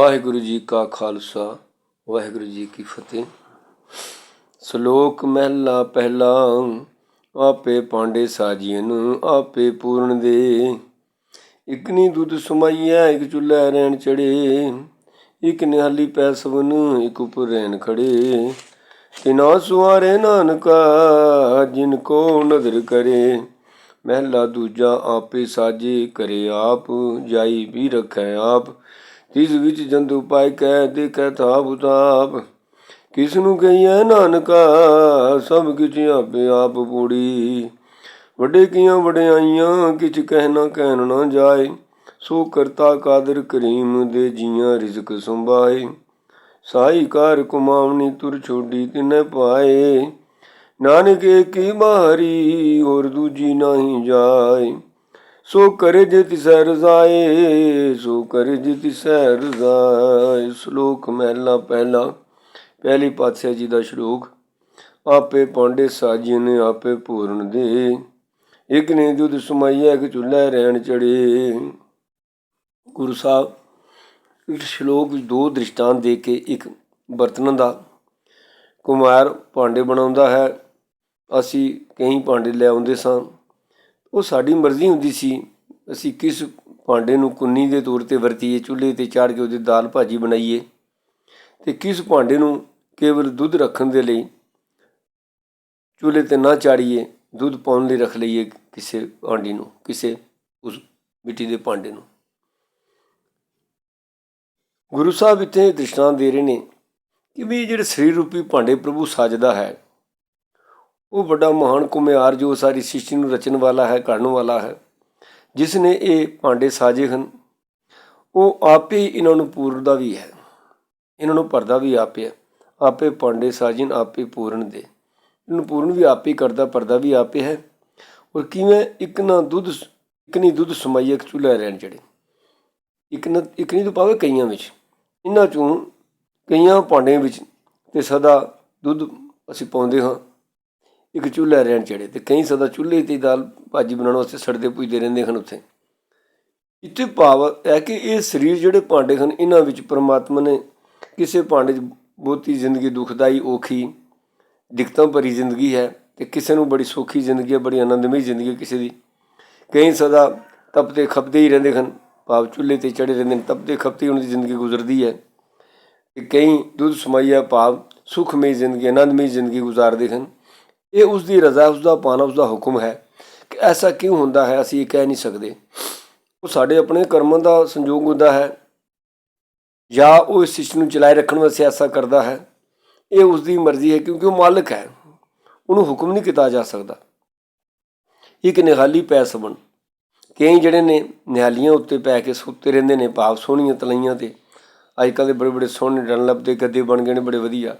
ਵਾਹਿਗੁਰੂ ਜੀ ਕਾ ਖਾਲਸਾ, ਵਾਹਿਗੁਰੂ ਜੀ ਕੀ ਫਤਿਹ। ਸ਼ਲੋਕ ਮਹਿਲਾ ਪਹਿਲਾ ਆਪੇ ਪਾਂਡੇ ਸਾਜੀਨ ਆਪੇ ਪੂਰਨ ਦੇ। ਇਕਨੀ ਦੁੱਧ ਸਮਾਈਆ ਇੱਕ ਚੁੱਲ੍ਹਾ ਰਹਿਣ ਚੜੇ। ਇੱਕ ਨਿਹਾਲੀ ਪੈ ਸਵਨ ਇੱਕ ਉਪਰ ਰਹਿਣ ਖੜੇ। ਤਿਨਾ ਸੁਆਰੇ ਨਾਨਕਾ, ਜਿਨ ਕੋ ਨਦਰ ਕਰੇ। ਮਹਿਲਾ ਦੂਜਾ ਆਪੇ ਸਾਜੇ ਕਰੇ ਆਪ, ਜਾਈ ਵੀ ਰੱਖੈ ਆਪ। ਤਿਸ ਵਿੱਚ ਜੰਦੂ ਪਾਇ ਕਹਿ ਦੇਖੈ ਥਾਪ ਉਤਾਪ ਕਿਸ ਨੂੰ ਕਹੀਐ ਨਾਨਕਾ, ਸਭ ਕਿਛ ਆਪੇ ਆਪ ਪੂੜੀ। ਵੱਡੇ ਕੀਆਂ ਵਡਿਆਈਆਂ, ਕਿਛ ਕਹਿਣਾ ਕਹਿਣ ਨਾ ਜਾਏ। ਸੋ ਕਰਤਾ ਕਾਦਰ ਕਰੀਮ ਦੇ ਜੀਆਂ ਰਿਜ਼ਕ ਸੰਭਾਏ। ਸਾਈ ਕਾਰ ਕੁਮਾਵਣੀ ਤੁਰ ਛੋਡੀ ਤਿਨੈ ਪਾਏ। ਨਾਨਕ ਏਕੀ ਬਾਹਰੀ ਹੋਰ ਦੂਜੀ ਨਹੀਂ ਜਾਏ। ਸੋ ਕਰੇ ਜੇ ਤਿਸੈ ਰਜ਼ਾਏ ਸੋ ਕਰੇ ਜੇ ਤਿਸੈ ਰਜ਼ਾਏ ਸ਼ਲੋਕ ਮਹਿਲਾ ਪਹਿਲਾ, ਪਹਿਲੀ ਪਾਤਸ਼ਾਹ ਜੀ ਦਾ ਸ਼ਲੋਕ, ਆਪੇ ਪਾਂਡੇ ਸਾਜੀ ਆਪੇ ਪੂਰਨ ਦੇ, ਇਕ ਨੇ ਦੁੱਧ ਸਮਾਈਆ ਇੱਕ ਚੁੱਲ੍ਹਾ ਰਹਿਣ ਚੜੇ। ਗੁਰੂ ਸਾਹਿਬ, ਇਸ ਸ਼ਲੋਕ ਵਿੱਚ ਦੋ ਦ੍ਰਿਸ਼ਟਾਂਤ ਦੇ ਕੇ ਇੱਕ ਬਰਤਨਾਂ ਦਾ ਕੁਮਾਰ ਭਾਂਡੇ ਬਣਾਉਂਦਾ ਹੈ। ਅਸੀਂ ਕਈ ਭਾਂਡੇ ਲੈ ਆਉਂਦੇ ਸਾਂ। ਉਹ ਸਾਡੀ ਮਰਜ਼ੀ ਹੁੰਦੀ ਸੀ। ਅਸੀਂ ਕਿਸ ਭਾਂਡੇ ਨੂੰ ਕੁੰਨੀ ਦੇ ਤੌਰ ਤੇ ਵਰਤੀਏ, ਚੁੱਲ੍ਹੇ ਤੇ ਚਾੜ ਕੇ ਉਹਦੀ ਦਾਲ ਭਾਜੀ ਬਣਾਈਏ ਤੇ ਕਿਸ ਭਾਂਡੇ ਨੂੰ ਕੇਵਲ ਦੁੱਧ ਰੱਖਣ ਦੇ ਲਈ ਚੁੱਲ੍ਹੇ ਤੇ ਨਾ ਚਾੜੀਏ, ਦੁੱਧ ਪਾਉਣ ਲਈ ਰੱਖ ਲਈਏ ਕਿਸੇ ਭਾਂਡੀ ਨੂੰ, ਕਿਸੇ ਉਸ ਮਿੱਟੀ ਦੇ ਭਾਂਡੇ ਨੂੰ। ਗੁਰੂ ਸਾਹਿਬ ਇੱਥੇ ਦ੍ਰਿਸ਼ਟਾਂਤ ਦੇ ਰਹੇ ਨੇ ਕਿ ਵੀ ਜਿਹੜੇ ਸਰੀਰ ਰੂਪੀ ਭਾਂਡੇ ਪ੍ਰਭੂ ਸਾਜਦਾ ਹੈ ਉਹ ਵੱਡਾ ਮਹਾਨ ਕੁਮਿਆਰ ਜੋ ਸਾਰੀ ਸ੍ਰਿਸ਼ਟੀ ਨੂੰ ਰਚਣ ਵਾਲਾ ਹੈ, ਕਰਨ ਵਾਲਾ ਹੈ, ਜਿਸ ਨੇ ਇਹ ਭਾਂਡੇ ਸਾਜੇ ਹਨ। ਉਹ ਆਪੇ ਇਹਨਾਂ ਨੂੰ ਪੂਰਦਾ ਵੀ ਹੈ। ਇਹਨਾਂ ਨੂੰ ਭਰਦਾ ਵੀ ਆਪੇ ਆਪੇ ਭਾਂਡੇ ਸਾਜਨ ਆਪੇ ਪੂਰਨ ਦੇ। ਇਹਨੂੰ ਪੂਰਨ ਵੀ ਆਪੇ ਕਰਦਾ, ਭਰਦਾ ਵੀ ਆਪੇ ਹੈ ਔਰ ਕਿਵੇਂ ਇੱਕ ਨਾ ਦੁੱਧ ਇੱਕ ਨਹੀਂ ਦੁੱਧ ਸਮਾਈਆ ਇੱਕ ਚੁੱਲ੍ਹਾ ਰਹਿਣ ਜਿਹੜੇ ਇੱਕ ਨਾ, ਇੱਕ ਨਹੀਂ ਤੋਂ ਪਾਵੇ ਕਈਆਂ ਵਿੱਚ। ਇਹਨਾਂ ਚੋਂ ਕਈਆਂ ਭਾਂਡਿਆਂ ਵਿੱਚ ਤੇ ਸਦਾ ਦੁੱਧ ਅਸੀਂ ਪਾਉਂਦੇ ਹਾਂ। ਇੱਕ ਚੁੱਲ੍ਹਾ ਰਹਿਣ ਚੜੇ ਤੇ ਕਈ ਸਦਾ ਚੁੱਲ੍ਹੇ ਤੇ ਦਾਲ ਭਾਜੀ ਬਣਾਉਣ ਵਾਸਤੇ ਸੜਦੇ ਪੁੱਜਦੇ ਰਹਿੰਦੇ ਹਨ ਉੱਥੇ। ਇੱਥੇ ਭਾਵ ਹੈ ਕਿ ਇਹ ਸਰੀਰ ਜਿਹੜੇ ਭਾਂਡੇ ਹਨ, ਇਹਨਾਂ ਵਿੱਚ ਪਰਮਾਤਮਾ ਨੇ ਕਿਸੇ ਭਾਂਡੇ 'ਚ ਬਹੁਤੀ ਜ਼ਿੰਦਗੀ ਦੁਖਦਾਈ, ਔਖੀ, ਦਿੱਕਤਾਂ ਭਰੀ ਜ਼ਿੰਦਗੀ ਹੈ ਤੇ ਕਿਸੇ ਨੂੰ ਬੜੀ ਸੌਖੀ ਜ਼ਿੰਦਗੀ ਹੈ, ਬੜੀ ਆਨੰਦਮਈ ਜ਼ਿੰਦਗੀ ਕਿਸੇ ਦੀ। ਕਈ ਸਦਾ ਤਪਦੇ ਖਪਦੇ ਹੀ ਰਹਿੰਦੇ ਹਨ, ਭਾਵ ਚੁੱਲ੍ਹੇ ਤੇ ਚੜੇ ਰਹਿੰਦੇ ਨੇ ਤਪਦੇ ਖਪਦੇ ਉਹਨਾਂ ਦੀ ਜ਼ਿੰਦਗੀ ਗੁਜ਼ਰਦੀ ਹੈ। ਤੇ ਕਈ ਦੁੱਧ ਸਮਾਈਆ ਭਾਵ ਸੁਖਮਈ ਜ਼ਿੰਦਗੀ, ਆਨੰਦਮਈ ਜ਼ਿੰਦਗੀ ਗੁਜ਼ਾਰਦੇ ਹਨ। ਇਹ ਉਸ ਦੀ ਰਜ਼ਾ ਉਸ ਦਾ ਪਾਣਾ ਉਸ ਦਾ ਹੁਕਮ ਹੈ ਕਿ ਐਸਾ ਕਿਉਂ ਹੁੰਦਾ ਹੈ, ਅਸੀਂ ਇਹ ਕਹਿ ਨਹੀਂ ਸਕਦੇ। ਉਹ ਸਾਡੇ ਆਪਣੇ ਕਰਮਾਂ ਦਾ ਸੰਯੋਗ ਹੁੰਦਾ ਹੈ ਜਾਂ ਉਹ ਇਸ ਸਿਸਟਮ ਨੂੰ ਚਲਾਏ ਰੱਖਣ ਵਾਸਤੇ ਐਸਾ ਕਰਦਾ ਹੈ। ਇਹ ਉਸ ਦੀ ਮਰਜ਼ੀ ਹੈ ਕਿਉਂਕਿ ਉਹ ਮਾਲਕ ਹੈ। ਉਹਨੂੰ ਹੁਕਮ ਨਹੀਂ ਕੀਤਾ ਜਾ ਸਕਦਾ। ਇੱਕ ਨਿਹਾਲੀ ਪੈ ਸਬਣ ਕਈ ਜਿਹੜੇ ਨੇ ਨਿਹਾਲੀਆਂ ਉੱਤੇ ਪੈ ਕੇ ਸੁੱਤੇ ਰਹਿੰਦੇ ਨੇ, ਭਾਵ ਸੋਹਣੀਆਂ ਤਲਈਆਂ ਤੇ। ਅੱਜ ਕੱਲ੍ਹ ਦੇ ਬੜੇ ਬੜੇ ਸੋਹਣੇ ਡਨ ਲੱਭਦੇ, ਗੱਦੇ ਬਣ ਗਏ ਨੇ, ਬੜੇ ਵਧੀਆ।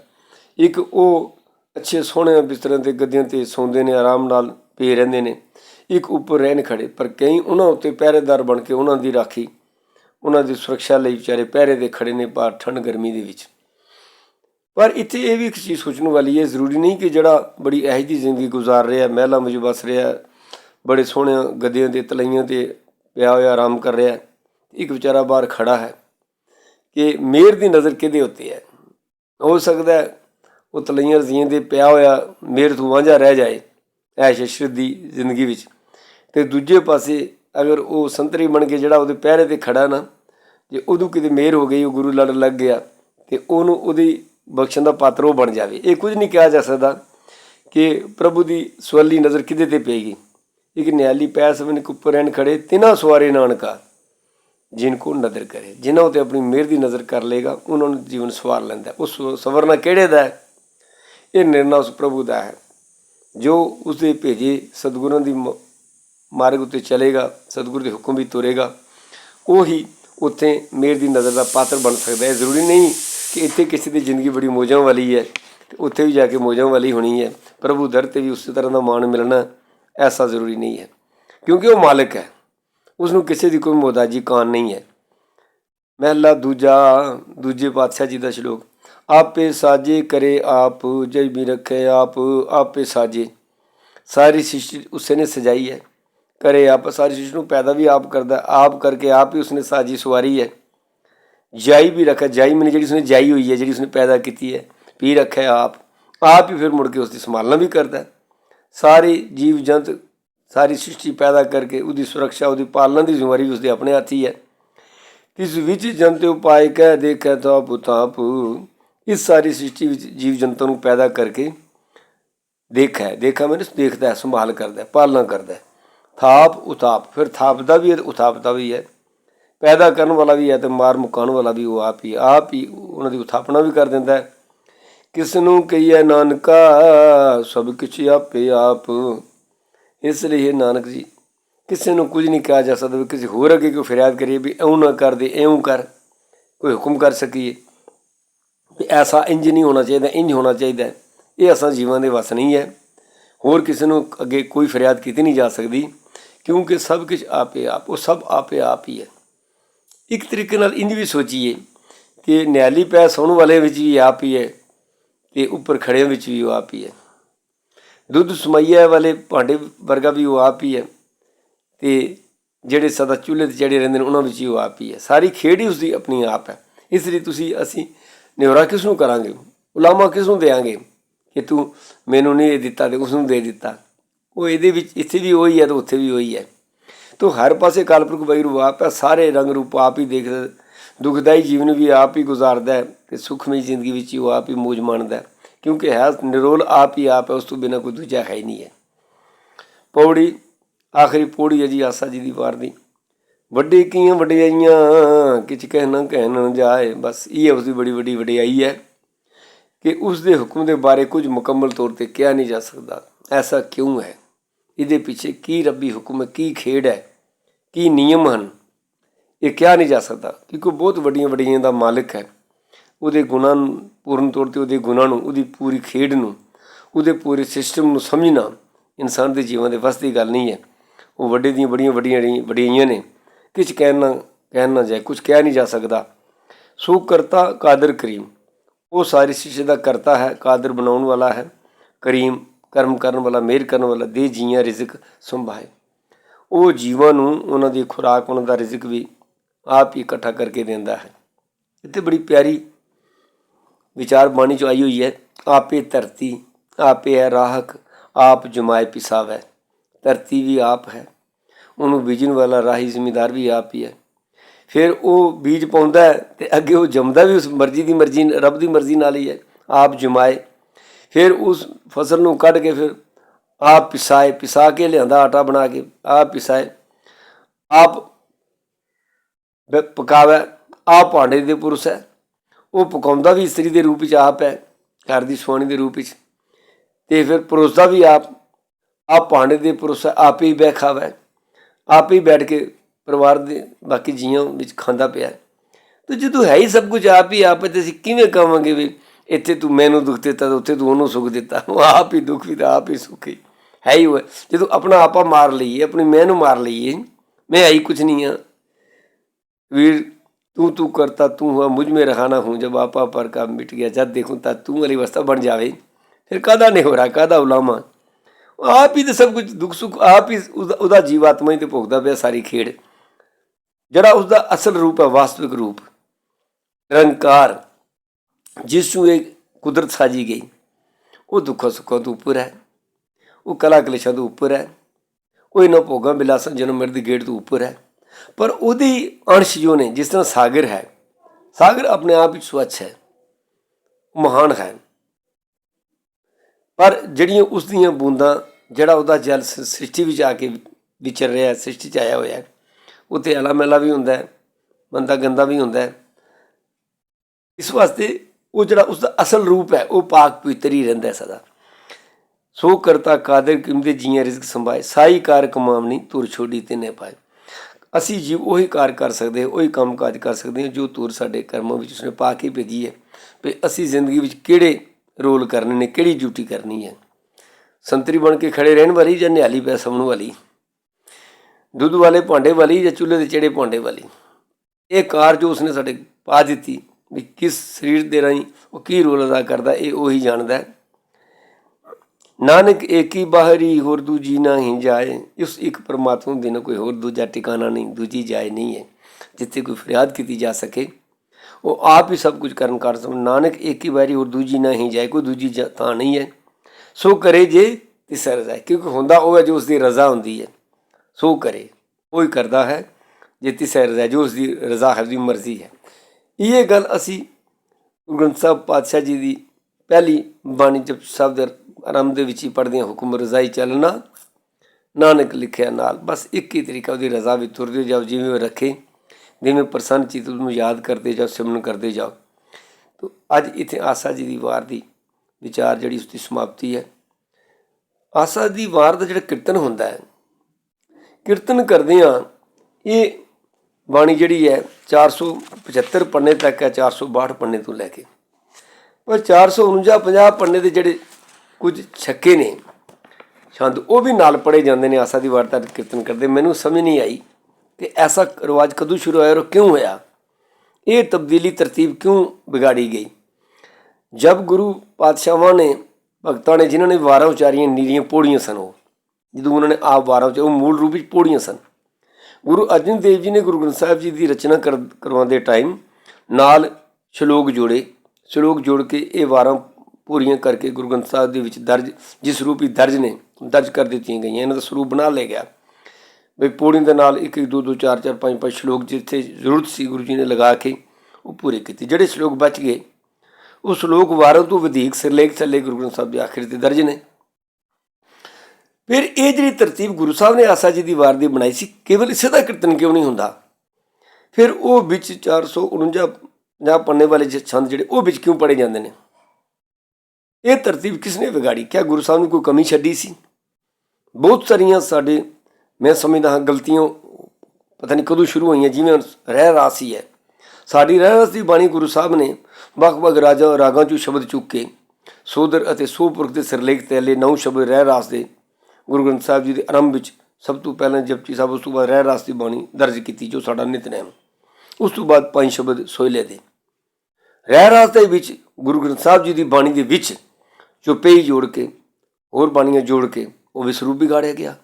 ਇੱਕ ਉਹ ਅੱਛੇ ਸੋਹਣੇ ਬਿਸਤਰਿਆਂ ਤੇ ਗੱਦਿਆਂ ਤੇ ਸੌਂਦੇ ਨੇ, ਆਰਾਮ ਨਾਲ ਪਏ ਰਹਿੰਦੇ ਨੇ। ਇੱਕ ਉੱਪਰ ਰਹਿਣ ਖੜੇ ਪਰ ਕਈ ਉਹਨਾਂ ਉੱਤੇ ਪਹਿਰੇਦਾਰ ਬਣ ਕੇ ਉਹਨਾਂ ਦੀ ਰਾਖੀ, ਉਹਨਾਂ ਦੀ ਸੁਰੱਖਿਆ ਲਈ ਵਿਚਾਰੇ ਪਹਿਰੇ ਦੇ ਖੜੇ ਨੇ ਬਾਹਰ ਠੰਡ ਗਰਮੀ ਦੇ ਵਿੱਚ। ਪਰ ਇੱਥੇ ਇਹ ਵੀ ਇੱਕ ਚੀਜ਼ ਸੋਚਣ ਵਾਲੀ ਹੈ, ਜ਼ਰੂਰੀ ਨਹੀਂ ਕਿ ਜਿਹੜਾ ਬੜੀ ਇਹੋ ਜਿਹੀ ਜ਼ਿੰਦਗੀ ਗੁਜ਼ਾਰ ਰਿਹਾ, ਮਹਿਲਾ ਵਿੱਚ ਵਸ ਰਿਹਾ, ਬੜੇ ਸੋਹਣੇ ਗੱਦਿਆਂ ਤੇ, ਤਲਈਆਂ ਤੇ ਪਿਆ ਹੋਇਆ, ਆਰਾਮ ਕਰ ਰਿਹਾ, ਇੱਕ ਵਿਚਾਰਾ ਬਾਹਰ ਖੜਾ ਹੈ ਕਿ ਮੇਰ ਦੀ ਨਜ਼ਰ ਕਿਹਦੇ ਉੱਤੇ ਹੈ? ਹੋ ਸਕਦਾ ਹੈ ਉਹ ਤਲਈਆਂ ਰਜ਼ੀਆਂ ਦੇ ਪਿਆ ਹੋਇਆ ਮੇਰ ਤੋਂ ਵਾਂਝਾ ਰਹਿ ਜਾਏ, ਐਸ਼ ਅਸ਼ਰਤ ਦੀ ਜ਼ਿੰਦਗੀ ਵਿੱਚ। ਤੇ ਦੂਜੇ ਪਾਸੇ ਅਗਰ ਉਹ ਸੰਤਰੀ ਬਣ ਕੇ ਜਿਹੜਾ ਉਹਦੇ ਪਹਿਰੇ ਤੇ ਖੜਾ ਨਾ, ਜੇ ਉਦੋਂ ਕਿਤੇ ਮੇਰ ਹੋ ਗਈ, ਉਹ ਗੁਰੂ ਲੜ ਲੱਗ ਗਿਆ, ਤੇ ਉਹਨੂੰ ਉਹਦੀ ਬਖਸ਼ਣ ਦਾ ਪਾਤਰ ਉਹ ਬਣ ਜਾਵੇ। ਇਹ ਕੁਝ ਨਹੀਂ ਕਿਹਾ ਜਾ ਸਕਦਾ ਕਿ ਪ੍ਰਭੂ ਦੀ ਸਵੱਲੀ ਨਜ਼ਰ ਕਿਹਦੇ ਤੇ ਪਏਗੀ। ਇੱਕ ਨਿਆਲੀ ਪੈਸ ਵਨ ਉੱਪਰ ਰਹਿਣ ਖੜੇ, ਤਿਨਾ ਸਵਾਰੇ ਨਾਨਕਾ, ਜਿਨ ਕੋ ਨਜ਼ਰ ਕਰੇ। ਜਿਨ੍ਹਾਂ ਉਤੇ ਆਪਣੀ ਮਿਹਰ ਦੀ ਨਜ਼ਰ ਕਰ ਲੇਗਾ ਉਹਨਾਂ ਨੂੰ ਜੀਵਨ ਸਵਾਰ ਲੈਂਦਾ। ਉਸ ਸਵਰਨਾ ਕਿਹੜੇ ਦਾ ਹੈ? ਇਹ ਨਿਰਣਾ ਉਸ ਪ੍ਰਭੂ ਦਾ ਹੈ। ਜੋ ਉਸਦੇ ਭੇਜੇ ਸਤਿਗੁਰਾਂ ਦੀ ਮਾਰਗ ਉੱਤੇ ਚਲੇਗਾ, ਸਤਿਗੁਰ ਦੇ ਹੁਕਮ ਵੀ ਤੁਰੇਗਾ, ਉਹੀ ਉੱਥੇ ਮੇਰ ਦੀ ਨਜ਼ਰ ਦਾ ਪਾਤਰ ਬਣ ਸਕਦਾ ਹੈ। ਜ਼ਰੂਰੀ ਨਹੀਂ ਕਿ ਇੱਥੇ ਕਿਸੇ ਦੀ ਜ਼ਿੰਦਗੀ ਬੜੀ ਮੋਜਾਂ ਵਾਲੀ ਹੈ, ਤੇ ਉੱਥੇ ਵੀ ਜਾ ਕੇ ਮੋਜਾਂ ਵਾਲੀ ਹੋਣੀ ਹੈ। ਪ੍ਰਭੂ ਦਰ ਤੇ ਵੀ ਉਸੇ ਤਰ੍ਹਾਂ ਦਾ ਮਾਣ ਮਿਲਣਾ ਐਸਾ ਜ਼ਰੂਰੀ ਨਹੀਂ ਹੈ। ਕਿਉਂਕਿ ਉਹ ਮਾਲਕ ਹੈ। ਉਸ ਨੂੰ ਕਿਸੇ ਦੀ ਕੋਈ ਮੋਦਾਜੀ ਕਾਨ ਨਹੀਂ ਹੈ। ਮਹਿਲਾ ਦੂਜਾ, ਦੂਜੇ ਪਾਤਸ਼ਾਹ ਜੀ ਦਾ ਸ਼ਲੋਕ ਆਪੇ ਸਾਜੇ ਕਰੇ ਆਪ, ਜੈ ਵੀ ਰੱਖੇ ਆਪ, ਆਪੇ ਸਾਜੇ। ਸਾਰੀ ਸ੍ਰਿਸ਼ਟੀ ਉਸੇ ਨੇ ਸਜਾਈ ਹੈ। ਕਰੇ ਆਪ, ਸਾਰੀ ਸ੍ਰਿਸ਼ਟੀ ਨੂੰ ਪੈਦਾ ਵੀ ਆਪ ਕਰਦਾ, ਆਪ ਕਰਕੇ ਆਪ ਹੀ ਉਸਨੇ ਸਾਜੀ ਸਵਾਰੀ ਹੈ। ਜਾਈ ਵੀ ਰੱਖਿਆ ਜਾਈ ਮੈਨੇ ਜਿਹੜੀ ਉਸਨੇ ਜਾਈ ਹੋਈ ਹੈ, ਜਿਹੜੀ ਉਸਨੇ ਪੈਦਾ ਕੀਤੀ ਹੈ, ਵੀ ਰੱਖਿਆ ਆਪ। ਆਪ ਹੀ ਫਿਰ ਮੁੜ ਕੇ ਉਸ ਦੀ ਸੰਭਾਲਣਾ ਵੀ ਕਰਦਾ ਹੈ। ਸਾਰੇ ਜੀਵ ਜੰਤ, ਸਾਰੀ ਸ੍ਰਿਸ਼ਟੀ ਪੈਦਾ ਕਰਕੇ ਉਹਦੀ ਸੁਰੱਖਿਆ, ਉਹਦੀ ਪਾਲਣਾ ਦੀ ਜ਼ਿੰਮੇਵਾਰੀ ਉਸਦੇ ਆਪਣੇ ਹੱਥ ਹੀ। ਹੈ ਇਸ ਵਿੱਚ ਜੰਤ ਉਪਾਇ ਕਹਿ ਦੇਖੈ ਤਾਪ ਤਾਪ ਇਸ ਸਾਰੀ ਸ੍ਰਿਸ਼ਟੀ ਵਿੱਚ ਜੀਵ ਜੰਤੂ ਨੂੰ ਪੈਦਾ ਕਰਕੇ ਦੇਖਿਆ ਦੇਖਾ ਮੈਨੂੰ, ਦੇਖਦਾ ਹੈ, ਸੰਭਾਲ ਕਰਦਾ ਹੈ, ਪਾਲਣਾ ਕਰਦਾ ਹੈ। ਥਾਪ ਉਤਾਪ ਫਿਰ ਥਾਪ ਦਾ ਵੀ ਹੈ ਤੇ ਉਤਾਪ ਦਾ ਵੀ ਹੈ। ਪੈਦਾ ਕਰਨ ਵਾਲਾ ਵੀ ਹੈ ਤੇ ਮਾਰ ਮੁਕਾਉਣ ਵਾਲਾ ਵੀ ਉਹ ਆਪ ਹੀ ਆਪ ਹੀ ਉਹਨਾਂ ਦੀ ਉਥਾਪਨਾ ਵੀ ਕਰ ਦਿੰਦਾ ਹੈ। ਕਿਸ ਨੂੰ ਕਹੀਏ ਨਾਨਕਾ, ਸਭ ਕੁਛ ਆਪੇ ਆਪ। ਇਸ ਲਈ ਇਹ ਨਾਨਕ ਜੀ, ਕਿਸੇ ਨੂੰ ਕੁਝ ਨਹੀਂ ਕਿਹਾ ਜਾ ਸਕਦਾ ਵੀ ਕਿਸੇ ਹੋਰ ਅੱਗੇ ਕੋਈ ਫਰਿਆਦ ਕਰੀਏ ਵੀ ਐਉਂ ਨਾ ਕਰ ਦੇ ਐਉਂ ਕਰ। ਕੋਈ ਹੁਕਮ ਕਰ ਸਕੀਏ। ਵੀ ਐਸਾ ਇੰਜ ਨਹੀਂ ਹੋਣਾ ਚਾਹੀਦਾ, ਇੰਜ ਹੋਣਾ ਚਾਹੀਦਾ ਇਹ ਅਸਾਂ ਜੀਵਾਂ ਦੇ ਵਸ ਨਹੀਂ ਹੈ। ਹੋਰ ਕਿਸੇ ਨੂੰ ਅੱਗੇ ਕੋਈ ਫਰਿਆਦ ਕੀਤੀ ਨਹੀਂ ਜਾ ਸਕਦੀ, ਕਿਉਂਕਿ ਸਭ ਕੁਝ ਆਪੇ ਆਪ, ਉਹ ਸਭ ਆਪੇ ਆਪ ਹੀ ਹੈ। ਇੱਕ ਤਰੀਕੇ ਨਾਲ ਇੰਜ ਵੀ ਸੋਚੀਏ ਕਿ ਨਿਆਲੀ ਪੈ ਸੌਣ ਵਾਲੇ ਵਿੱਚ ਵੀ ਆਪ ਹੀ ਹੈ ਤੇ ਉੱਪਰ ਖੜਿਆਂ ਵਿੱਚ ਵੀ ਉਹ ਆਪ ਹੀ ਹੈ। ਦੁੱਧ ਸਮਾਈਆ ਵਾਲੇ ਭਾਂਡੇ ਵਰਗਾ ਵੀ ਉਹ ਆਪ ਹੀ ਹੈ ਤੇ ਜਿਹੜੇ ਸਦਾ ਚੁੱਲ੍ਹੇ ਤੇ ਚੜੇ ਰਹਿੰਦੇ ਨੇ, ਉਹਨਾਂ ਵਿੱਚ ਹੀ ਉਹ ਆਪ ਹੀ ਹੈ। ਸਾਰੀ ਖੇਡ ਹੀ ਉਸਦੀ ਆਪਣੀ ਆਪ ਹੈ। ਇਸ ਲਈ ਤੁਸੀਂ, ਅਸੀਂ ਨਿਹਰਾ ਕਿਸ ਨੂੰ ਕਰਾਂਗੇ? ਉਲਾਮਾ ਕਿਸ ਨੂੰ ਦੇਾਂਗੇ ਕਿ ਤੂੰ ਮੈਨੂੰ ਨਹੀਂ ਇਹ ਦਿੱਤਾ ਤੇ ਉਸ ਨੂੰ ਦੇ ਦਿੱਤਾ। ਉਹ ਇਹਦੇ ਵਿੱਚ, ਇੱਥੇ ਵੀ ਉਹੀ ਹੈ ਤੇ ਉੱਥੇ ਵੀ ਉਹੀ ਹੈ। ਤੋ ਹਰ ਪਾਸੇ ਕਾਲਪੁਰਖ ਵੈਰੂ ਆਪ ਹੈ, ਸਾਰੇ ਰੰਗ ਰੂਪ ਆਪ ਹੀ ਦੇਖਦਾ ਦੁਖਦਾਈ ਜੀਵਨ ਵੀ ਆਪ ਹੀ ਗੁਜ਼ਾਰਦਾ ਹੈ ਤੇ ਸੁਖਮਈ ਜ਼ਿੰਦਗੀ ਵਿੱਚ ਹੀ ਉਹ ਆਪ ਹੀ ਮੌਜ ਮਾਣਦਾ ਹੈ। ਕਿਉਂਕਿ ਹੈ, ਨਿਰੋਲ ਆਪ ਹੀ ਆਪ ਹੈ, ਉਸ ਤੋਂ ਬਿਨਾਂ ਕੋਈ ਦੂਜਾ ਹੈ ਹੀ ਨਹੀਂ ਹੈ। ਪੌੜੀ, ਆਖਰੀ ਪੌੜੀ ਹੈ ਜੀ ਆਸਾ ਜੀ ਦੀ ਵਾਰ ਦੀ। ਵੱਡੇ ਕੀਆਂ ਵਡਿਆਈਆਂ, ਕਿਛ ਕਹਿਣਾ ਕਹਿਣ ਨਾ ਜਾਏ। ਬਸ ਇਹ ਹੈ ਉਸ ਦੀ ਬੜੀ ਵੱਡੀ ਵਡਿਆਈ ਹੈ ਕਿ ਉਸ ਦੇ ਹੁਕਮ ਦੇ ਬਾਰੇ ਕੁਝ ਮੁਕੰਮਲ ਤੌਰ ਤੇ ਕਿਹਾ ਨਹੀਂ ਜਾ ਸਕਦਾ। ਐਸਾ ਕਿਉਂ ਹੈ? ਇਹਦੇ ਪਿੱਛੇ ਕੀ ਰੱਬੀ ਹੁਕਮ ਹੈ, ਕੀ ਖੇਡ ਹੈ, ਕੀ ਨਿਯਮ ਹਨ? ਇਹ ਕਿਹਾ ਨਹੀਂ ਜਾ ਸਕਦਾ ਕਿਉਂਕਿ ਉਹ ਬਹੁਤ ਵੱਡੀਆਂ ਵੱਡੀਆਂ ਦਾ ਮਾਲਕ ਹੈ। ਉਹਦੇ ਗੁਣਾਂ ਨੂੰ, ਪੂਰਨ ਤੌਰ ਤੇ ਉਹਦੇ ਗੁਣਾਂ ਨੂੰ, ਉਹਦੀ ਪੂਰੀ ਖੇਡ ਨੂੰ, ਉਹਦੇ ਪੂਰੇ ਸਿਸਟਮ ਨੂੰ ਸਮਝਣਾ ਇਨਸਾਨ ਦੇ ਜੀਵਨ ਦੇ ਵੱਸ ਦੀ ਗੱਲ ਨਹੀਂ ਹੈ। ਉਹ ਵੱਡੇ ਦੀਆਂ ਬੜੀਆਂ ਵੱਡੀਆਂ ਵਡਿਆਈਆਂ ਨੇ। ਕਿਛ ਕਹਿਣਾ ਕਹਿਣ ਨਾ ਜਾਏ ਕੁਝ ਕਹਿ ਨਹੀਂ ਜਾ ਸਕਦਾ। ਸੋ ਕਰਤਾ ਕਾਦਰ ਕਰੀਮ। ਉਹ ਸਾਰੀ ਸ੍ਰਿਸ਼ਟੀ ਦਾ ਕਰਤਾ ਹੈ, ਕਾਦਰ ਬਣਾਉਣ ਵਾਲਾ ਹੈ। ਕਰੀਮ ਕਰਮ ਕਰਨ ਵਾਲਾ, ਮਿਹਰ ਕਰਨ ਵਾਲਾ, ਦੇ ਜੀਆਂ ਰਿਜ਼ਕ ਸੰਭਾਏ। ਉਹ ਜੀਵਾਂ ਨੂੰ ਉਹਨਾਂ ਦੀ ਖੁਰਾਕ, ਉਹਨਾਂ ਦਾ ਰਿਜ਼ਕ ਵੀ ਆਪ ਹੀ ਇਕੱਠਾ ਕਰਕੇ ਦਿੰਦਾ ਹੈ। ਇੱਥੇ ਬੜੀ ਪਿਆਰੀ ਵਿਚਾਰ ਬਾਣੀ ਚ ਆਈ ਹੋਈ ਹੈ, ਆਪੇ ਧਰਤੀ, ਆਪੇ ਹੈ ਰਾਹਕ, ਆਪ ਜਮਾਏ ਪਿਸਾਵੈ ਧਰਤੀ ਵੀ ਆਪ ਹੈ। ਉਹਨੂੰ ਬੀਜਣ ਵਾਲਾ ਰਾਹੀ ਜ਼ਿਮੀਦਾਰ ਵੀ ਆਪ ਹੀ ਹੈ। ਫਿਰ ਉਹ ਬੀਜ ਪਾਉਂਦਾ ਹੈ ਤੇ ਅੱਗੇ ਉਹ ਜੰਮਦਾ ਵੀ ਉਸ ਮਰਜ਼ੀ ਦੀ ਮਰਜ਼ੀ, ਰੱਬ ਦੀ ਮਰਜ਼ੀ ਨਾਲ ਹੀ ਹੈ, ਆਪ ਜਮਾਏ। ਫਿਰ ਉਸ ਫਸਲ ਨੂੰ ਕੱਢ ਕੇ ਫਿਰ ਆਪ ਪਿਸਾਏ, ਪਿਸਾ ਕੇ ਲਿਆਂਦਾ ਆਟਾ ਬਣਾ ਕੇ, ਆਪ ਪਿਸਾਏ। ਆਪ ਪਕਾਵੇ, ਆਪ ਭਾਂਡੇ ਦੇ ਪੁਰਸ਼ ਹੈ। ਉਹ ਪਕਾਉਂਦਾ ਵੀ ਇਸਤਰੀ ਦੇ ਰੂਪ ਵਿੱਚ ਆਪ ਹੈ, ਘਰ ਦੀ ਸੁਆਣੀ ਦੇ ਰੂਪ ਵਿੱਚ। ਤੇ ਫਿਰ ਪਰੋਸਦਾ ਵੀ ਆਪ ਆਪ ਭਾਂਡੇ ਦੇ ਪੁਰਸ਼ ਹੈ, ਆਪ ਹੀ ਬਹਿ ਖਾਵੇ। ਆਪ ਹੀ ਬੈਠ ਕੇ ਪਰਿਵਾਰ ਦੇ ਬਾਕੀ ਜੀਆਂ ਵਿੱਚ ਖਾਂਦਾ ਪਿਆ ਤੇ ਜਦੋਂ ਹੈ ਹੀ ਸਭ ਕੁਝ ਆਪ ਹੀ, ਆਪ ਤੇ ਅਸੀਂ ਕਿਵੇਂ ਕਹਾਂਗੇ ਵੀ ਇੱਥੇ ਤੂੰ ਮੈਨੂੰ ਦੁੱਖ ਦਿੱਤਾ ਤੇ ਉੱਥੇ ਤੂੰ ਉਹਨੂੰ ਸੁੱਖ ਦਿੱਤਾ? ਉਹ ਆਪ ਹੀ ਦੁੱਖ ਵੀ ਆਪ ਹੀ ਸੁੱਖ। ਹੀ ਹੈ ਹੀ। ਉਹ ਜਦੋਂ ਆਪਣਾ ਆਪਾ ਮਾਰ ਲਈਏ, ਆਪਣੀ ਮੈਂ ਨੂੰ ਮਾਰ ਲਈਏ, ਮੈਂ ਆਈ ਕੁਝ ਨਹੀਂ ਆ ਵੀਰ, ਤੂੰ ਤੂੰ ਕਰਤਾ, ਤੂੰ ਹੋ, ਮੁਝ ਮੇ ਰਹਾਣਾ ਹੂੰ ਜਬ ਆਪਾ ਪਰ ਕਾ ਮਿਟ ਗਿਆ, ਜਦ ਦੇਖੂੰ ਤਾਂ ਤੂੰ ਵਾਲੀ ਵਸਤਾ ਬਣ ਜਾਵੇ। ਫਿਰ ਕਾਦਾ ਨਹੀਂ ਹੋ ਰਹਾ ਕਾਦਾ ਉਲਾਮਾ? ਆਪ ਹੀ ਤੇ ਸਭ ਕੁਝ ਦੁੱਖ ਸੁੱਖ ਆਪ ਹੀ ਉਹਦਾ ਉਹਦਾ ਜੀਵਾਤਮਾ ਹੀ ਤੇ ਭੋਗਦਾ ਪਿਆ ਸਾਰੀ ਖੇਡ। ਜਿਹੜਾ ਉਸਦਾ ਅਸਲ ਰੂਪ ਹੈ, ਵਾਸਤਵਿਕ ਰੂਪ। ਨਿਰੰਕਾਰ ਜਿਸ ਨੂੰ ਇਹ ਕੁਦਰਤ ਸਾਜੀ ਗਈ, ਉਹ ਦੁੱਖਾਂ ਸੁੱਖਾਂ ਤੋਂ ਉੱਪਰ ਹੈ। ਉਹ ਕਲਾ ਕਲੇਸ਼ਾਂ ਤੋਂ ਉੱਪਰ ਹੈ। ਉਹ ਇਹਨਾਂ ਭੋਗਾਂ ਬਿਲਾਸਾਂ ਜਨਮ ਮਰਨ ਦੀ ਗੇੜ ਤੋਂ ਉੱਪਰ ਹੈ। ਪਰ ਉਹਦੀ ਅੰਸ਼ ਜੋ ਨੇ, ਜਿਸ ਤਰ੍ਹਾਂ ਸਾਗਰ ਹੈ, ਸਾਗਰ ਆਪਣੇ ਆਪ ਵਿੱਚ ਸਵੱਛ ਹੈ। ਮਹਾਨ ਹੈ। ਪਰ ਜਿਹੜੀਆਂ ਉਸ ਦੀਆਂ ਬੂੰਦਾਂ ਜਿਹੜਾ ਉਹਦਾ ਜਲ ਸ੍ਰਿਸ਼ਟੀ ਵਿੱਚ ਆ ਕੇ ਵਿਚਰ ਰਿਹਾ, ਸ੍ਰਿਸ਼ਟੀ ਚ ਆਇਆ ਹੋਇਆ ਹੈ। ਉੱਥੇ ਅਲਾ ਮੈਲਾ ਵੀ ਹੁੰਦਾ ਹੈ, ਬੰਦਾ ਗੰਦਾ ਵੀ ਹੁੰਦਾ ਹੈ। ਇਸ ਵਾਸਤੇ ਉਹ ਜਿਹੜਾ ਉਸ ਦਾ ਅਸਲ ਰੂਪ ਹੈ, ਉਹ ਪਾਕ ਪਵਿੱਤਰ ਹੀ ਰਹਿੰਦਾ ਹੈ ਸਦਾ। ਸੋ ਕਰਤਾ ਕਾਦਰ ਕਿਮਦੇ ਜੀਆਂ ਰਿਜ਼ਕ ਸੰਭਾਏ, ਸਾਈ ਕਾਰ ਕਮਾਵਣੀ ਤੁਰ ਛੋੜੀ ਤੇ ਨੇ ਪਾਏ। ਅਸੀਂ ਜੀਵ ਉਹੀ ਕਾਰ ਕਰ ਸਕਦੇ ਹਾਂ, ਉਹੀ ਕੰਮ ਕਾਜ ਕਰ ਸਕਦੇ ਹਾਂ, ਜੋ ਤੁਰ ਸਾਡੇ ਕਰਮਾਂ ਵਿੱਚ ਉਸਨੇ ਪਾ ਕੇ ਭੇਜੀ ਹੈ। ਵੀ ਅਸੀਂ ਜ਼ਿੰਦਗੀ ਵਿੱਚ ਕਿਹੜੇ ਰੋਲ ਕਰਨੇ ਨੇ, ਕਿਹੜੀ ਡਿਊਟੀ ਕਰਨੀ ਹੈ? ਸੰਤਰੀ ਬਣ ਕੇ ਖੜੇ ਰਹਿਣ ਵਾਲੀ ਜਾਂ ਨਿਹਾਲੀ ਪੈ ਸਮਣ ਵਾਲੀ? ਦੁੱਧ ਵਾਲੇ ਭਾਂਡੇ ਵਾਲੀ ਜਾਂ ਚੁੱਲ੍ਹੇ ਦੇ ਚਿਹੜੇ ਭਾਂਡੇ ਵਾਲੀ? ਇਹ ਕਾਰ ਜੋ ਉਸਨੇ ਸਾਡੇ ਪਾ ਦਿੱਤੀ ਵੀ ਕਿਸ ਸਰੀਰ ਦੇ ਰਾਹੀਂ ਉਹ ਕੀ ਰੋਲ ਅਦਾ ਕਰਦਾ, ਇਹ ਉਹੀ ਜਾਣਦਾ ਹੈ। ਨਾਨਕ ਏਕੀ ਬਾਹਰੀ ਹੋਰ ਦੂਜੀ ਨਾ ਹੀ ਜਾਏ, ਇਸ ਇੱਕ ਪਰਮਾਤਮਾ ਦੇ ਨਾ ਕੋਈ ਹੋਰ ਦੂਜਾ ਟਿਕਾਣਾ ਨਹੀਂ, ਦੂਜੀ ਜਾਏ ਨਹੀਂ ਹੈ, ਜਿੱਥੇ ਕੋਈ ਫਰਿਆਦ ਕੀਤੀ ਜਾ ਸਕੇ। ਉਹ ਆਪ ਹੀ ਸਭ ਕੁਝ ਕਰਨ ਕਰ ਸਮ ਨਾਨਕ ਏਕੀ ਹੀ ਹੋਰ ਦੂਜੀ ਨਹੀਂ ਜਾਏ, ਕੋਈ ਦੂਜੀ ਜਾ- ਥਾਂ ਨਹੀਂ ਹੈ। ਸੋ ਕਰੇ ਜੇ ਤਿਸਰ ਰਜ਼ਾ ਕਿਉਂਕਿ ਹੁੰਦਾ ਉਹ ਹੈ ਜੋ ਉਸ ਦੀ ਰਜ਼ਾ ਹੁੰਦੀ ਹੈ। ਸੋ ਕਰੇ, ਉਹ ਹੀ ਕਰਦਾ ਹੈ, ਜੇ ਤਿਸਰ ਰਜ਼ਾ ਜੋ ਉਸ ਦੀ ਰਜ਼ਾ ਹੈ ਉਸ ਦੀ ਮਰਜ਼ੀ ਹੈ। ਇਹ ਗੱਲ ਅਸੀਂ ਗੁਰੂ ਗ੍ਰੰਥ ਸਾਹਿਬ ਪਾਤਸ਼ਾਹ ਜੀ ਦੀ ਪਹਿਲੀ ਬਾਣੀ ਜਪ ਸਾਹਿਬ ਦੇ ਆਰੰਭ ਦੇ ਵਿੱਚ ਹੀ ਪੜ੍ਹਦੇ ਹਾਂ, ਹੁਕਮ ਰਜ਼ਾਈ ਚੱਲਣਾ, ਨਾਨਕ ਲਿਖਿਆ ਨਾਲ। ਬਸ ਇੱਕ ਹੀ ਤਰੀਕਾ, ਉਹਦੀ ਰਜ਼ਾ ਵਿੱਚ ਤੁਰਦੇ ਜਾਓ, ਜਿਵੇਂ ਉਹ ਰੱਖੇ, ਜਿਵੇਂ ਪ੍ਰਸੰਨ ਚਿਤ ਨੂੰ ਯਾਦ ਕਰਦੇ ਜਾਓ, ਸਿਮਰਨ ਕਰਦੇ ਜਾਓ। ਤੋ ਅੱਜ ਇੱਥੇ ਆਸਾ ਜੀ ਦੀ ਵਾਰ ਦੀ ਵਿਚਾਰ ਜਿਹੜੀ ਉਸ ਦੀ ਸਮਾਪਤੀ ਹੈ। ਆਸਾ ਦੀ ਵਾਰ ਦਾ ਜਿਹੜਾ ਕੀਰਤਨ ਹੁੰਦਾ ਹੈ, ਕੀਰਤਨ ਕਰਦੇ ਆ ਇਹ ਬਾਣੀ ਜਿਹੜੀ ਹੈ 475 ਪੰਨੇ ਤੱਕ ਹੈ 462 ਪੰਨੇ ਤੋਂ ਲੈ ਕੇ। ਪਰ 449 50 ਪੰਨੇ ਦੇ ਜਿਹੜੇ ਕੁਝ ਛੱਕੇ ਨੇ, ਛੰਦ, ਉਹ ਵੀ ਨਾਲ ਪੜੇ ਜਾਂਦੇ ਨੇ ਆਸਾ ਦੀ ਵਾਰਤਾ ਕੀਰਤਨ ਕਰਦੇ। ਮੈਨੂੰ ਸਮਝ ਨਹੀਂ ਆਈ ਕਿ ਐਸਾ ਰਿਵਾਜ ਕਦੋਂ ਸ਼ੁਰੂ ਹੋਇਆ ਔਰ ਕਿਉਂ ਹੋਇਆ। ਇਹ ਤਬਦੀਲੀ ਤਰਤੀਬ ਕਿਉਂ ਵਿਗਾੜੀ ਗਈ? ਜਬ ਗੁਰੂ ਪਾਤਸ਼ਾਹਾਂ ਨੇ, ਭਗਤਾਂ ਨੇ ਜਿਨ੍ਹਾਂ ਨੇ ਵਾਰਾਂ ਉਚਾਰੀਆਂ ਨੀਰੀਆਂ ਪੌੜੀਆਂ ਸਨ ਉਹ, ਜਦੋਂ ਉਹਨਾਂ ਨੇ ਆਪ ਵਾਰਾਂ ਉਚਾਰੀ ਉਹ ਮੂਲ ਰੂਪ ਵਿੱਚ ਪੌੜੀਆਂ ਸਨ। ਗੁਰੂ ਅਰਜਨ ਦੇਵ ਜੀ ਨੇ ਗੁਰੂ ਗ੍ਰੰਥ ਸਾਹਿਬ ਜੀ ਦੀ ਰਚਨਾ ਕਰ, ਕਰਵਾਉਂਦੇ ਟਾਈਮ ਨਾਲ ਸ਼ਲੋਕ ਜੋੜੇ, ਸ਼ਲੋਕ ਜੋੜ ਕੇ ਇਹ ਵਾਰਾਂ ਪੂਰੀਆਂ ਕਰਕੇ ਗੁਰੂ ਗ੍ਰੰਥ ਸਾਹਿਬ ਦੇ ਵਿੱਚ ਦਰਜ, ਜਿਸ ਰੂਪ ਵਿੱਚ ਦਰਜ ਨੇ, ਦਰਜ ਕਰ ਦਿੱਤੀਆਂ ਗਈਆਂ, ਇਹਨਾਂ ਦਾ ਸਰੂਪ ਬਣਾ ਲਿਆ ਗਿਆ। ਵੀ ਪੌੜੀਆਂ ਦੇ ਨਾਲ ਇੱਕ ਇੱਕ, ਦੋ ਦੋ, ਚਾਰ ਚਾਰ, ਪੰਜ ਪੰਜ ਸ਼ਲੋਕ ਜਿੱਥੇ ਜ਼ਰੂਰਤ ਸੀ ਗੁਰੂ ਜੀ ਨੇ ਲਗਾ ਕੇ ਉਹ ਪੂਰੇ ਕੀਤੇ, ਜਿਹੜੇ ਸ਼ਲੋਕ ਬਚ ਗਏ ਉਹ ਸ਼ਲੋਕ ਵਾਰਾਂ ਤੋਂ ਵਧੇਕ ਸਿਰਲੇਖ ਥੱਲੇ ਗੁਰੂ ਗ੍ਰੰਥ ਸਾਹਿਬ ਦੇ ਆਖਿਰ ਤੇ ਦਰਜ ਨੇ। ਫਿਰ ਇਹ ਜਿਹੜੀ ਤਰਤੀਬ ਗੁਰੂ ਸਾਹਿਬ ਨੇ ਆਸਾ ਜੀ ਦੀ ਵਾਰ ਦੀ ਬਣਾਈ ਸੀ, ਕੇਵਲ ਇਸੇ ਦਾ ਕੀਰਤਨ ਕਿਉਂ ਨਹੀਂ ਹੁੰਦਾ? ਫਿਰ ਉਹ ਵਿੱਚ 449 50 ਪੰਨੇ ਵਾਲੇ ਛੰਦ ਜਿਹੜੇ, ਉਹ ਵਿੱਚ ਕਿਉਂ ਪੜੇ ਜਾਂਦੇ ਨੇ? ਇਹ ਤਰਤੀਬ ਕਿਸ ਨੇ ਵਿਗਾੜੀ? ਕਿਆ ਗੁਰੂ ਸਾਹਿਬ ਨੂੰ ਕੋਈ ਕਮੀ ਛੱਡੀ ਸੀ? ਬਹੁਤ ਸਾਰੀਆਂ ਸਾਡੇ, ਮੈਂ ਸਮਝਦਾ ਹਾਂ, ਗਲਤੀਆਂ ਪਤਾ ਨਹੀਂ ਕਦੋਂ ਸ਼ੁਰੂ ਹੋਈਆਂ, ਜਿਵੇਂ ਰਹਿ ਰਾਸੀ ਹੈ। ਸਾਡੀ ਰਹਿ ਰਾਸ ਦੀ ਬਾਣੀ ਗੁਰੂ ਸਾਹਿਬ ਨੇ ਵੱਖ-ਵੱਖ ਰਾਜਾਂ, ਰਾਗਾਂ ਚੋਂ ਸ਼ਬਦ ਚੁੱਕ। ਕੇ ਸੋਦਰ ਅਤੇ ਸੋਪੁਰਖ ਦੇ ਸਿਰਲੇਖ ਤੇਲੇ ਨੌ ਸ਼ਬਦ ਰਹਿ ਰਾਸ ਦੇ ਗੁਰੂ ਗ੍ਰੰਥ ਸਾਹਿਬ ਜੀ ਦੇ ਆਰੰਭ ਵਿੱਚ ਸਭ ਤੋਂ ਪਹਿਲਾਂ ਜਪਜੀ ਸਾਹਿਬ, ਉਸ ਤੋਂ ਬਾਅਦ ਰਹਿ ਰਾਸ ਦੀ ਬਾਣੀ ਦਰਜ ਕੀਤੀ ਜੋ ਸਾਡਾ ਨਿਤਨੇਮ ਉਸ ਤੋਂ ਬਾਅਦ ਪੰਜ ਸ਼ਬਦ ਸੋਇਲੇ ਦੇ। ਰਹਿ ਰਾਸ ਦੇ ਵਿੱਚ ਗੁਰੂ ਗ੍ਰੰਥ ਸਾਹਿਬ ਜੀ ਦੀ ਬਾਣੀ ਦੇ ਵਿੱਚ ਚੁਪਈ ਜੋੜ ਕੇ, ਹੋਰ ਬਾਣੀਆਂ ਜੋੜ ਕੇ, ਉਹ ਵਿਸਰੂਪ ਵਿਗਾੜਿਆ ਗਿਆ।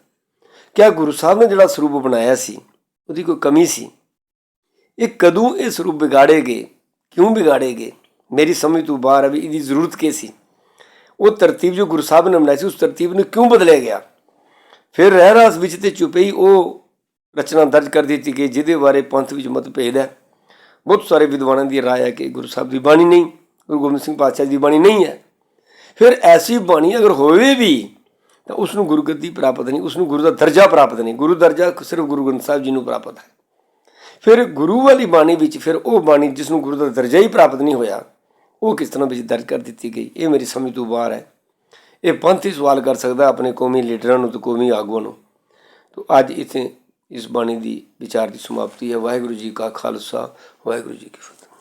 ਕਿਆ ਗੁਰੂ ਸਾਹਿਬ ਨੇ ਜਿਹੜਾ ਸਰੂਪ ਬਣਾਇਆ ਸੀ, ਉਹਦੀ ਕੋਈ ਕਮੀ ਸੀ? ਇਹ ਕਦੋਂ ਇਹ ਸਰੂਪ ਵਿਗਾੜੇਗੇ? ਕਿਉਂ ਵਿਗਾੜੇਗੇ? ਮੇਰੀ ਸਮਝ ਤੋਂ ਬਾਹਰ ਹੈ ਵੀ ਇਹਦੀ ਜ਼ਰੂਰਤ ਕੀ ਸੀ? ਉਹ ਤਰਤੀਬ ਜੋ ਗੁਰੂ ਸਾਹਿਬ ਨੇ ਬਣਾਈ ਸੀ, ਉਸ ਤਰਤੀਬ ਨੂੰ ਕਿਉਂ ਬਦਲਿਆ ਗਿਆ? ਫਿਰ ਰਹਿ ਰਾਸ ਵਿੱਚ ਤੇ ਚੁਪਈ ਉਹ ਰਚਨਾ ਦਰਜ ਕਰ ਦਿੱਤੀ ਗਈ ਜਿਹਦੇ ਬਾਰੇ ਪੰਥ ਵਿੱਚ ਮਤਭੇਦ ਹੈ। ਬਹੁਤ ਸਾਰੇ ਵਿਦਵਾਨਾਂ ਦੀ ਰਾਏ ਹੈ ਕਿ ਗੁਰੂ ਸਾਹਿਬ ਦੀ ਬਾਣੀ ਨਹੀਂ, ਗੁਰੂ ਗੋਬਿੰਦ ਸਿੰਘ ਪਾਤਸ਼ਾਹ ਦੀ ਬਾਣੀ ਨਹੀਂ ਹੈ। ਫਿਰ ਐਸੀ ਬਾਣੀ ਅਗਰ ਹੋਵੇ ਵੀ, ਤਾਂ ਉਸ ਨੂੰ ਗੁਰਗੱਦੀ ਪ੍ਰਾਪਤ ਨਹੀਂ ਉਸ ਨੂੰ ਗੁਰੂ ਦਾ ਦਰਜਾ ਪ੍ਰਾਪਤ ਨਹੀਂ। ਗੁਰੂ ਦਰਜਾ ਸਿਰਫ ਗੁਰੂ ਗ੍ਰੰਥ ਸਾਹਿਬ ਜੀ ਨੂੰ ਪ੍ਰਾਪਤ ਹੈ। ਫਿਰ ਗੁਰੂ ਵਾਲੀ ਬਾਣੀ ਵਿੱਚ ਫਿਰ ਉਹ ਬਾਣੀ ਜਿਸ ਨੂੰ ਗੁਰੂ ਦਾ ਦਰਜਾ ਹੀ ਪ੍ਰਾਪਤ ਨਹੀਂ ਹੋਇਆ, ਉਹ ਕਿਸ ਤਰ੍ਹਾਂ ਵਿੱਚ ਦਰਜ ਕਰ ਦਿੱਤੀ ਗਈ? ਇਹ ਮੇਰੀ ਸਮਝ ਤੋਂ ਬਾਹਰ ਹੈ। ਇਹ ਪੰਥ ਹੀ ਸਵਾਲ ਕਰ ਸਕਦਾ ਆਪਣੇ ਕੌਮੀ ਲੀਡਰਾਂ ਨੂੰ ਤੇ ਕੌਮੀ ਆਗੂਆਂ ਨੂੰ। ਤੋ ਅੱਜ ਇੱਥੇ ਇਸ ਬਾਣੀ ਦੀ ਵਿਚਾਰ ਦੀ ਸਮਾਪਤੀ ਹੈ। ਵਾਹਿਗੁਰੂ ਜੀ ਕਾ ਖਾਲਸਾ, ਵਾਹਿਗੁਰੂ ਜੀ ਕੀ ਫਤਿਹ।